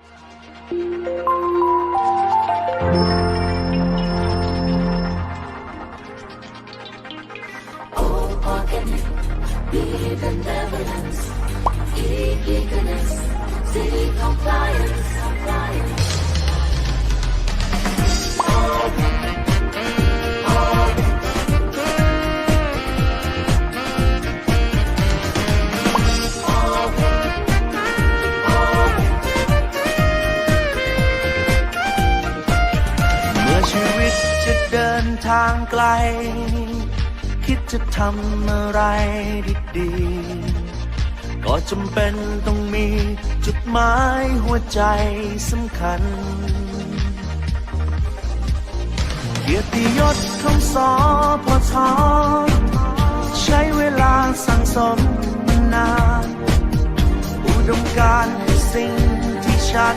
เทางไกล คิดจะทำอะไรดีๆก็จำเป็นต้องมีจุดหมายหัวใจสำคัญ เกียรติยศของสอพอทอใช้เวลาสั่งสมนาน อุดมการสิ่งที่ฉัน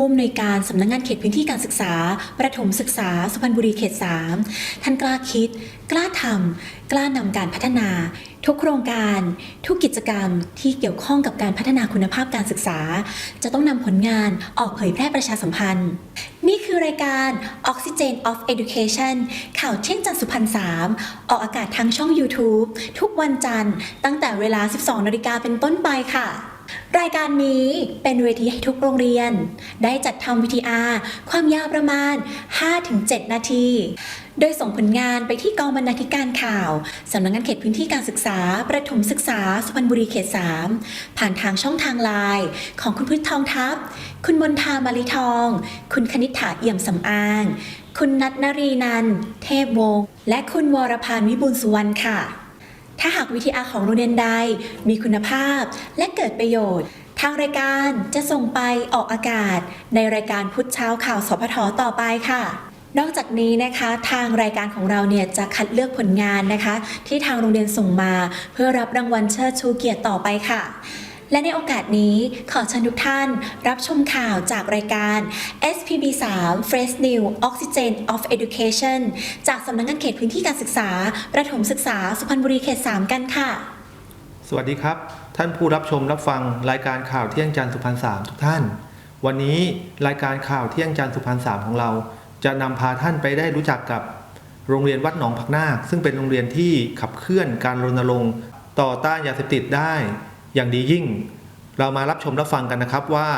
ผู้อำนวยการสำนักงงานเขตพื้นที่การศึกษา ประถมศึกษา สุพรรณบุรีเขต 3 ท่านกล้าคิด กล้าทำกล้านำการพัฒนา ทุกโครงการ ทุกกิจกรรมที่เกี่ยวข้องกับการพัฒนาคุณภาพการศึกษา จะต้องนำผลงานออกเผยแพร่ประชาสัมพันธ์ นี่คือรายการ Oxygen of Education ข่าวเที่ยงจันทร์สุพรรณ3ออกอากาศทางช่อง YouTube ทุกวันจันทร์ตั้งแต่เวลา 12นาฬิกาเป็นต้นไปค่ะ รายการนี้เป็นเวทีให้ทุกโรงเรียน ได้จัดทำวิทีอาร์ความยาวประมาณ 5-7 นาที โดยส่งผลงานไปที่กองบรรณาธิการข่าว สำนักงานเขตพื้นที่การศึกษา ประถมศึกษา สุพรรณบุรีเขต 3 ผ่านทางช่องทางไลน์ของคุณพืชทองทัพ คุณมนทามาลิทอง คุณคณิษฐาเอี่ยมสำอาง คุณนัทนรีนัน เทพวงศ์และคุณวรพานวิบูลสุวรรณค่ะ ถ้าหากวิทยาของโรงเรียนใดมีคุณภาพและเกิดประโยชน์ ทางรายการจะส่งไปออกอากาศ ในรายการพุทธเช้าข่าวสพทต่อไปค่ะนอกจากนี้นะคะทางรายการของเราเนี่ยจะคัดเลือกผลงานนะคะ ที่ทางโรงเรียนส่งมา เพื่อรับรางวัลเชิดชูเกียรติต่อไปค่ะ และในโอกาสนี้ขอเชิญทุกท่านรับชมข่าวจากรายการ SPB 3 Fresh New Oxygen of Education จากสำนักงานเขตพื้นที่การศึกษา ประถมศึกษาสุพรรณบุรีเขต 3 กันค่ะ สวัสดีครับ ท่านผู้รับชมรับฟังรายการข่าวเที่ยงจันทร์สุพรรณสามทุกท่าน วันนี้รายการข่าวเที่ยงจันทร์สุพรรณสามของเรา จะนำพาท่านไปได้รู้จักกับโรงเรียนวัดหนองผักนาค ซึ่งเป็นโรงเรียนที่ขับเคลื่อนการรณรงค์ต่อต้านยาเสพติดได้ อย่างดียิ่ง เรามารับชมรับฟังกันนะครับว่า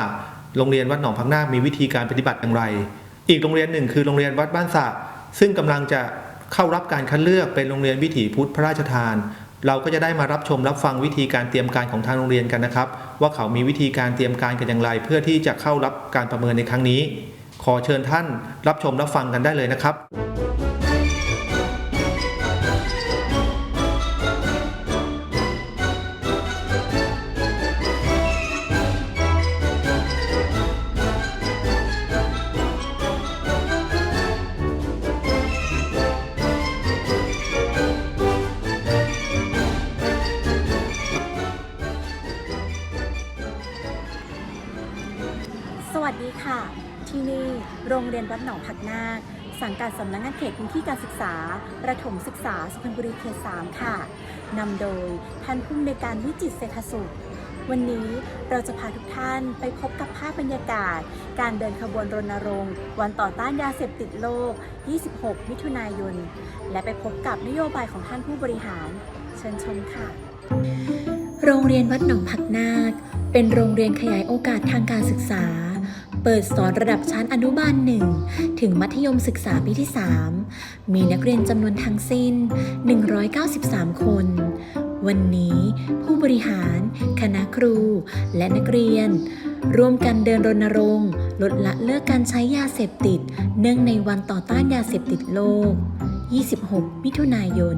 โรงเรียนวัดหนองผักนาคมีวิธีการปฏิบัติอย่างไร อีกโรงเรียนหนึ่งคือโรงเรียนวัดบ้านสะซึ่งกำลังจะเข้ารับการคัดเลือกเป็นโรงเรียนวิถีพุทธพระราชทาน เราก็จะได้มารับชมรับฟังวิธีการเตรียมการของทางโรงเรียนกันนะครับ ว่าเขามีวิธีการเตรียมการกันอย่างไร เพื่อที่จะเข้ารับการประเมินในครั้งนี้ ขอเชิญท่านรับชมรับฟังกันได้เลยนะครับ สำนักงานเขตพื้นที่การศึกษา ประถมศึกษาสุพรรณบุรีเขต3ค่ะนำโดยท่านผู้อำนวยการวิจิตเศรษฐสุข วันนี้เราจะพาทุกท่านไปพบกับภาพบรรยากาศ การเดินขบวนรณรงค์ วันต่อต้านยาเสพติดโลก 26 มิถุนายน และไปพบกับนโยบายของท่านผู้บริหาร เชิญชมค่ะ โรงเรียนวัดหนองผักนาค เป็นโรงเรียนขยายโอกาสทางการศึกษา เปิดสอนระดับชั้นอนุบาลหนึ่งถึงมัธยมศึกษาปีที่ 3 มีนักเรียนจำนวนทั้งสิ้น 193 คน วันนี้ผู้บริหาร คณะครู และนักเรียน ร่วมกันเดินรณรงค์ลดละเลิกการใช้ยาเสพติด เนื่องในวันต่อต้านยาเสพติดโลก 26 มิถุนายน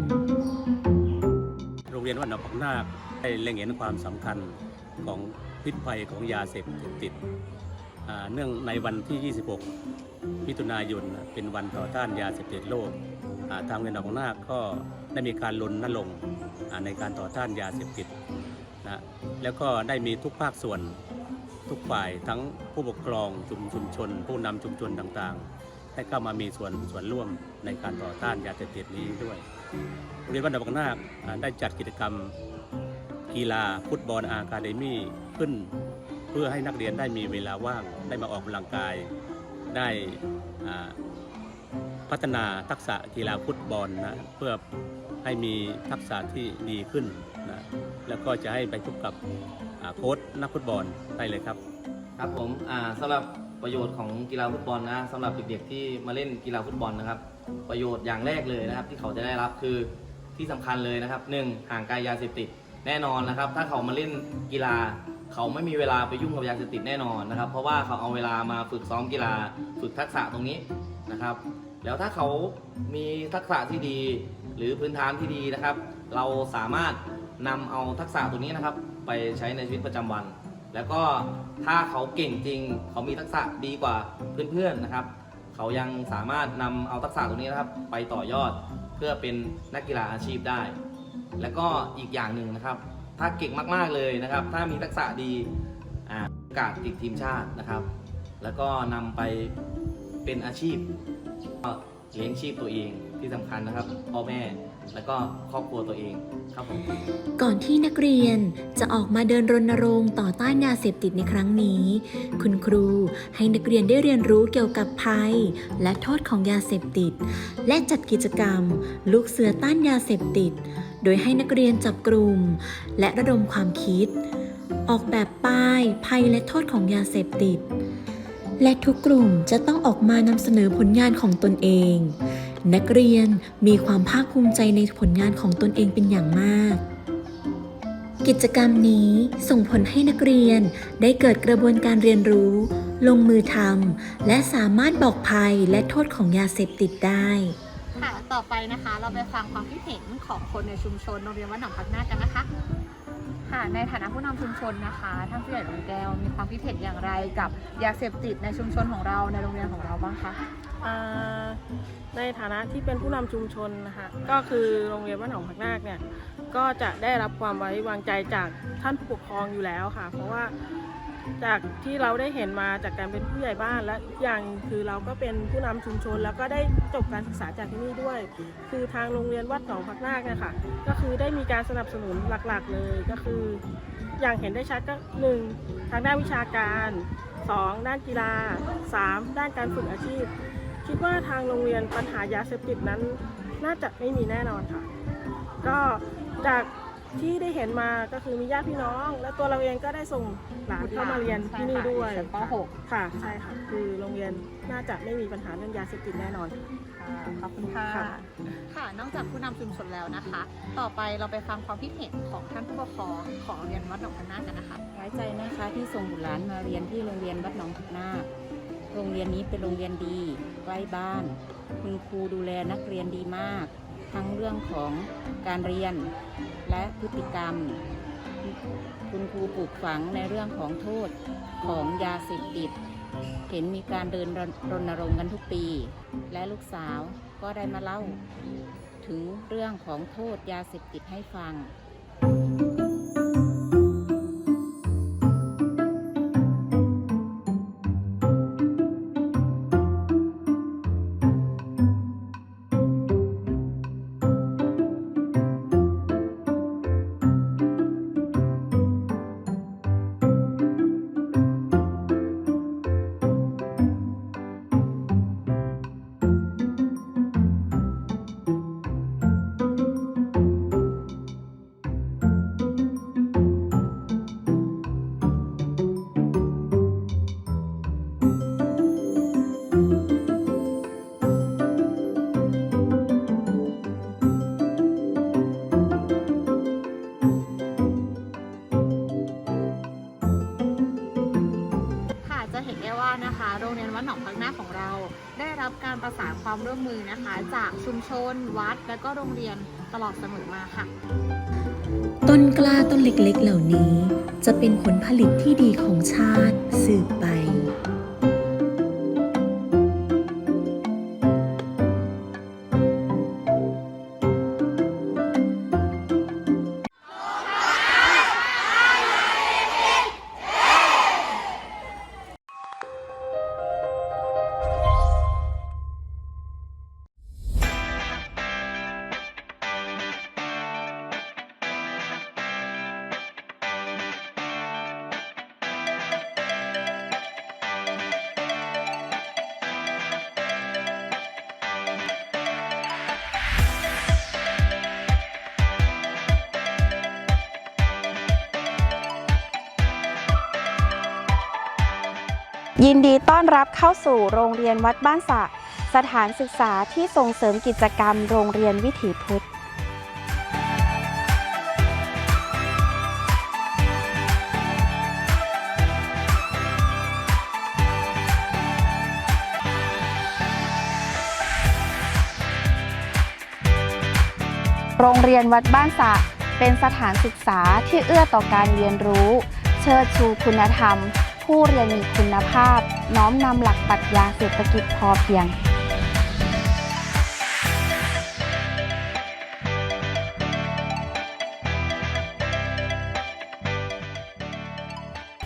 โรงเรียนวัดหนองผักนาคได้เล็งเห็นความสำคัญของพิษภัยของยาเสพติด เนื่องในวันที่ 26 มิถุนายนเป็นวันต่อต้านยาเสพติดโลกทางเรียนหนองนาคก็ได้มีการรณรงในการต่อต้านยาเสพติดนะแล้วก็ได้มีทุกภาคส่วนทุกฝ่ายทั้งผู้ปกครองชุมชุมชน ผู้นำชุมชนต่างๆให้เข้ามามีส่วนส่วนร่วมในการต่อต้านยาเสพติดนี้ด้วยโรงเรียนวัดหนอกนาคอ่าได้จัดกิจกรรมกีฬาฟุตบอลอาคาเดมี่ขึ้น เพื่อให้นักเรียนได้มีเวลาว่างได้มาออกกำลังกาย ได้พัฒนาทักษะกีฬาฟุตบอลนะเพื่อให้มีทักษะที่ดีขึ้นนะแล้วก็จะให้ไปพบกับโค้ชนักฟุตบอลได้เลยครับ ครับผมอ่าสำหรับประโยชน์ของกีฬาฟุตบอลนะสำหรับเด็กๆที่มาเล่นกีฬาฟุตบอลนะครับ ประโยชน์อย่างแรกเลยนะครับ ที่เขาจะได้รับคือที่สำคัญเลยนะครับหนึ่งห่างไกลยาเสพติดแน่นอนนะครับ ถ้าเขามาเล่นกีฬา เขาไม่มีเวลาไปยุ่งกับยาเสพติดแน่นอนนะครับ เพราะว่าเขาเอาเวลามาฝึกซ้อมกีฬา ฝึกทักษะตรงนี้นะครับ แล้วถ้าเขามีทักษะที่ดี หรือพื้นฐานที่ดีนะครับ เราสามารถนำเอาทักษะตรงนี้นะครับ ไปใช้ในชีวิตประจำวัน แล้วก็ถ้าเขาเก่งจริง เขามีทักษะดีกว่าเพื่อนๆนะครับ เขายังสามารถนำเอาทักษะตรงนี้นะครับ ไปต่อยอดเพื่อเป็นนักกีฬาอาชีพได้ แล้วก็อีกอย่างหนึ่งนะครับ ถ้าเก่งมากๆเลยนะครับ ถ้ามีทักษะดีโอกาสติดทีมชาตินะครับ แล้วก็นำไปเป็นอาชีพเลี้ยงชีพตัวเองที่สำคัญนะครับพ่อแม่แล้วก็ครอบครัวตัวเองครับผมก่อนที่นักเรียนจะออกมาเดินรณรงค์ต่อต้านยาเสพติดในครั้งนี้ คุณครูให้นักเรียนได้เรียนรู้เกี่ยวกับภัย และโทษของยาเสพติด และจัดกิจกรรม ลูกเสือต้านยาเสพติด โดยให้นักเรียนจับกลุ่ม และระดมความคิด ออกแบบป้ายภัยและโทษของยาเสพติด และทุกกลุ่มจะต้องออกมานำเสนอผลงานของตนเอง นักเรียนมีความภาคภูมิใจในผลงานของตนเองเป็นอย่างมาก กิจกรรมนี้ส่งผลให้นักเรียนได้เกิดกระบวนการเรียนรู้ ลงมือทำและสามารถบอกภัยและโทษของยาเสพติดได้ ค่ะ ต่อไปนะคะ เราไปฟังความคิดเห็นของคนในชุมชนโรงเรียนวัดหนองพักนาคกันนะคะ ค่ะ ในฐานะผู้นำชุมชนนะคะท่านผู้ใหญ่ดวงแก้วมีความคิดเห็นอย่างไรกับยาเสพติดในชุมชนของเราในโรงเรียนของเราบ้างคะ อ่าในฐานะที่เป็นผู้นำชุมชนนะคะก็คือโรงเรียนบ้านหนองผักนาคเนี่ยก็จะได้รับความไว้วางใจจากท่านผู้ปกครองอยู่แล้วค่ะ เพราะว่า จากที่เราได้เห็นมาจากการเป็นผู้ใหญ่บ้านและอีกอย่างคือเราก็เป็นผู้นำชุมชน แล้วก็ได้จบการศึกษาจากที่นี่ด้วย คือทางโรงเรียนวัดหนองผักนาคเนี่ยค่ะก็คือได้มีการสนับสนุนหลักๆ เลยก็คือ อย่างเห็นได้ชัดก็หนึ่งทางด้านวิชาการสองด้านกีฬาสามด้านการฝึกอาชีพ คิดว่าทางโรงเรียนปัญหายาเสพติดนั้น น่าจะไม่มีแน่นอนค่ะ ก็จาก ที่ได้เห็นมาก็คือมีญาติพี่น้อง และตัวเราเองก็ได้ส่งหลานเข้ามาเรียนที่นี่ด้วยชั้นปค่ะใช่ค่ะ คือโรงเรียนน่าจะไม่มีปัญหาเรื่องยาเสพติดแน่นอนค่ะขอบคุณค่ะ ค่ะ ค่ะ นอกจากผู้นำชุมชนแล้วนะคะ ต่อไปเราไปฟังความคิดเห็นของท่านผู้ปกครองของโรงเรียนวัดหนองพักนาคกันนะคะไว้ใจนะคะที่ส่งบุตรหลานมาเรียนที่โรงเรียนวัดหนองผักนาคโรงเรียนนี้เป็นโรงเรียนดีใกล้บ้าน คุณครูดูแลนักเรียนดีมาก ทั้งเรื่องของการเรียน และพฤติกรรม คุณครูปลูกฝังในเรื่องของโทษของยาเสพติด เห็นมีการเดินรณรงค์กันทุกปี และลูกสาวก็ได้มาเล่า ถึงเรื่องของโทษยาเสพติดให้ฟัง หนองพักนาของเรา ได้รับการประสานความร่วมมือนะคะ จากชุมชน วัด และก็โรงเรียนตลอดเสมอมาค่ะ ต้นกล้าต้นเล็กๆเหล่านี้ จะเป็นผลผลิตที่ดีของชาติสืบไป ยินดีต้อนรับเข้าสู่โรงเรียนวัดบ้านสะ สถานศึกษาที่ส่งเสริมกิจกรรมโรงเรียนวิถีพุทธ โรงเรียนวัดบ้านสะ เป็นสถานศึกษาที่เอื้อต่อการเรียนรู้ เชิดชูคุณธรรม ผู้เรียนมีคุณภาพ น้อมนำหลักปรัชญาเศรษฐกิจพอเพียง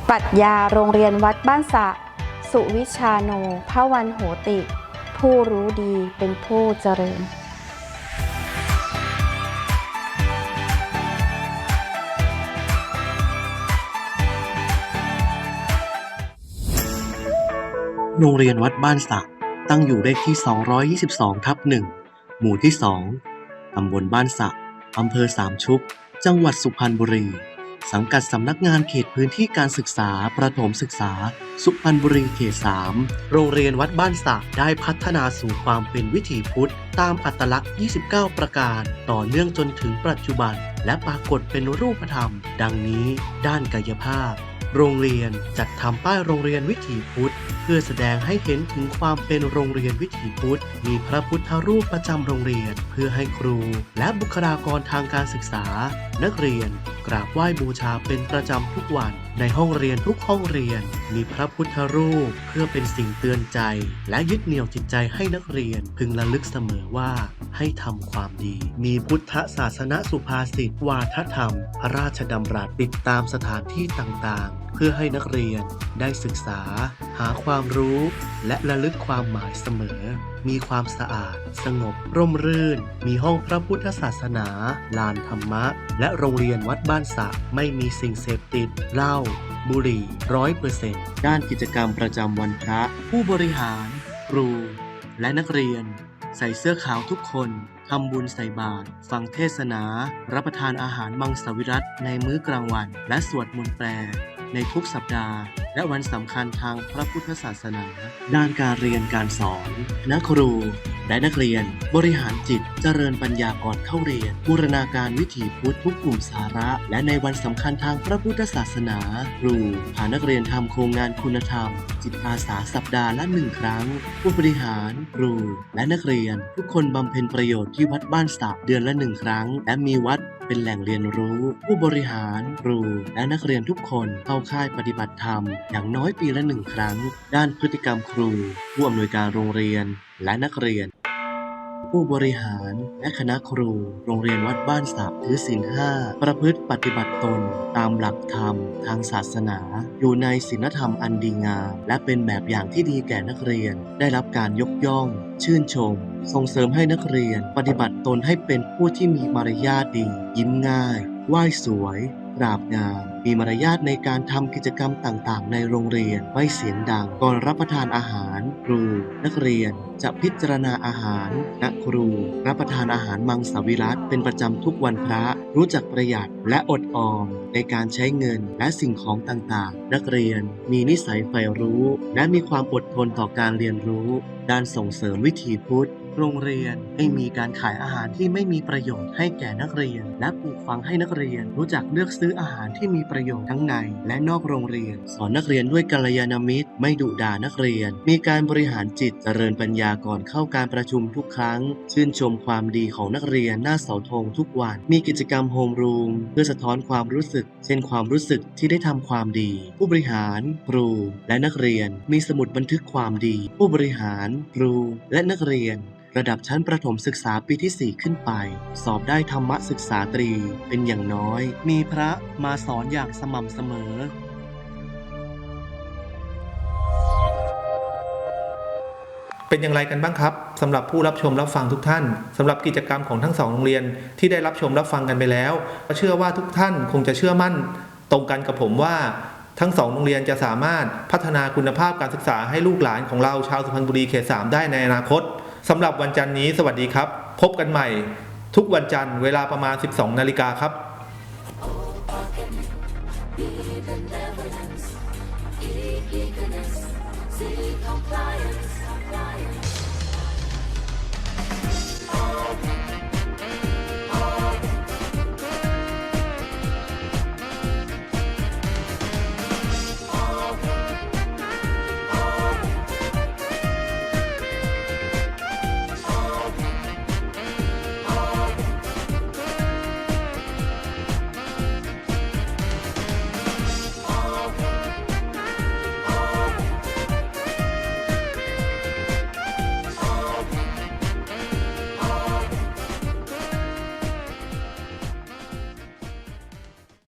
ปรัชญาโรงเรียนวัดบ้านสะ สุวิชาโนพระวันโหติ ผู้รู้ดีเป็นผู้เจริญ โรงเรียนวัดบ้านสระตั้งอยู่เลขที่ 222 ทับ 1 หมู่ที่ 2 ตำบลบ้านสระอำเภอสามชุก จังหวัดสุพรรณบุรี สังกัดสำนักงานเขตพื้นที่การศึกษา ประถมศึกษา สุพรรณบุรีเขต 3 โรงเรียนวัดบ้านสระได้พัฒนาสู่ความเป็นวิถีพุทธ ตามอัตลักษณ์ 29 ประการ ต่อเนื่องจนถึงปัจจุบัน และปรากฏเป็นรูปธรรม ดังนี้ ด้านกายภาพ โรงเรียนจัดทำป้ายโรงเรียนวิถีพุทธ เพื่อแสดงให้เห็นถึงความเป็นโรงเรียนวิถีพุทธ มีพระพุทธรูปประจำโรงเรียน เพื่อให้ครู และบุคลากรทางการศึกษา นักเรียน กราบไหว้บูชาเป็นประจำทุกวัน ในห้องเรียนทุกห้องเรียน มีพระพุทธรูปเพื่อเป็นสิ่งเตือนใจ และยึดเหนี่ยวจิตใจให้นักเรียน พึงระลึกเสมอว่าให้ทำความดี มีพุทธศาสนสุภาษิตวาทธรรม พระราชดำรัสติดตามสถานที่ต่างๆ เพื่อให้นักเรียนได้ศึกษา หาความรู้ และระลึกความหมายเสมอ มีความสะอาด สงบ ร่มรื่น มีห้องพระพุทธศาสนา ลานธรรมะ และโรงเรียนวัดบ้านสระไม่มีสิ่งเสพติดเหล้าบุหรี่ร้อยเปอร์เซ็นต์ด้านกิจกรรมประจำวันพระ ผู้บริหาร ครู และนักเรียน ใส่เสื้อขาวทุกคนทำบุญใส่บาตรฟังเทศนา รับประทานอาหารมังสวิรัตในมื้อกลางวัน และสวดมนต์แปล ในทุกสัปดาห์ และวันสำคัญทางพระพุทธศาสนา ด้านการเรียนการสอน นักครู และนักเรียน บริหารจิตเจริญปัญญาก่อนเข้าเรียน บูรณาการวิถีพุทธทุกกลุ่มสาระ และในวันสำคัญทางพระพุทธศาสนา ครูพานักเรียนทำโครงงานคุณธรรม จิตอาสาสัปดาห์ละหนึ่งครั้ง ผู้บริหาร ครู และนักเรียน ทุกคนบำเพ็ญประโยชน์ที่วัดบ้านสาบเดือนละหนึ่งครั้ง และมีวัดเป็นแหล่งเรียนรู้ ผู้บริหาร ครู และนักเรียนทุกคนเข้าค่ายปฏิบัติธรรม อย่างน้อยปีละหนึ่งครั้ง ด้านพฤติกรรมครู ผู้อำนวยการโรงเรียน และนักเรียน ผู้บริหารและคณะครู โรงเรียนวัดบ้านสับถือศีลห้าประพฤติปฏิบัติตน ตามหลักธรรม ทางศาสนา อยู่ในศีลธรรมอันดีงาม และเป็นแบบอย่างที่ดีแก่นักเรียน ได้รับการยกย่อง ชื่นชม ส่งเสริมให้นักเรียน ปฏิบัติตนให้เป็นผู้ที่มีมารยาทดี ยิ้มง่าย ไหว้สวยกราบงาม มีมารยาทในการทำกิจกรรมต่างๆ ในโรงเรียน ไม่เสียงดัง ก่อนรับประทานอาหาร ครู นักเรียน จะพิจารณาอาหารณครู รับประทานอาหารมังสวิรัตเป็นประจำทุกวันพระ รู้จักประหยัดและอดออม ในการใช้เงินและสิ่งของต่างๆ นักเรียนมีนิสัยใฝ่รู้ และมีความอดทนต่อการเรียนรู้ ด้านส่งเสริมวิถีพุทธ โรงเรียนไม่มีการขายอาหารที่ไม่มีประโยชน์ให้แก่นักเรียน และปลูกฝังให้นักเรียน รู้จักเลือกซื้ออาหารที่มีประโยชน์ทั้งใน และนอกโรงเรียน สอนนักเรียนด้วยกัลยาณมิตร ไม่ดุด่านักเรียน มีการบริหารจิตเจริญปัญญาก่อนเข้าการประชุมทุกครั้ง ชื่นชมความดีของนักเรียนหน้าเสาธงทุกวัน มีกิจกรรมโฮมรูมเพื่อสะท้อนความรู้สึก เช่นความรู้สึกที่ได้ทำความดี ผู้บริหารครู และนักเรียนมีสมุดบันทึกความดี ผู้บริหารครู และนักเรียน ระดับชั้นประถมศึกษาปีที่ 4 ขึ้นไป สอบได้ธรรมศึกษาตรี เป็นอย่างน้อย มีพระมาสอนอย่างสม่ำเสมอ เป็นอย่างไรกันบ้างครับสำหรับผู้รับชมรับฟังทุกท่านสำหรับกิจกรรมของทั้งสองโรงเรียนที่ได้รับชมรับฟังกันไปแล้วก็เชื่อว่าทุกท่านคงจะเชื่อมั่น ตรงกันกับผมว่าทั้งสองโรงเรียนจะสามารถพัฒนาคุณภาพการศึกษาให้ลูกหลานของเราชาวสุพรรณบุรีเขต 3 ได้ในอนาคต สำหรับวันจันนี้สวัสดีครับ พบกันใหม่ ทุกวันจันทร์เวลาประมาณ 12 นาฬิกาครับ compliance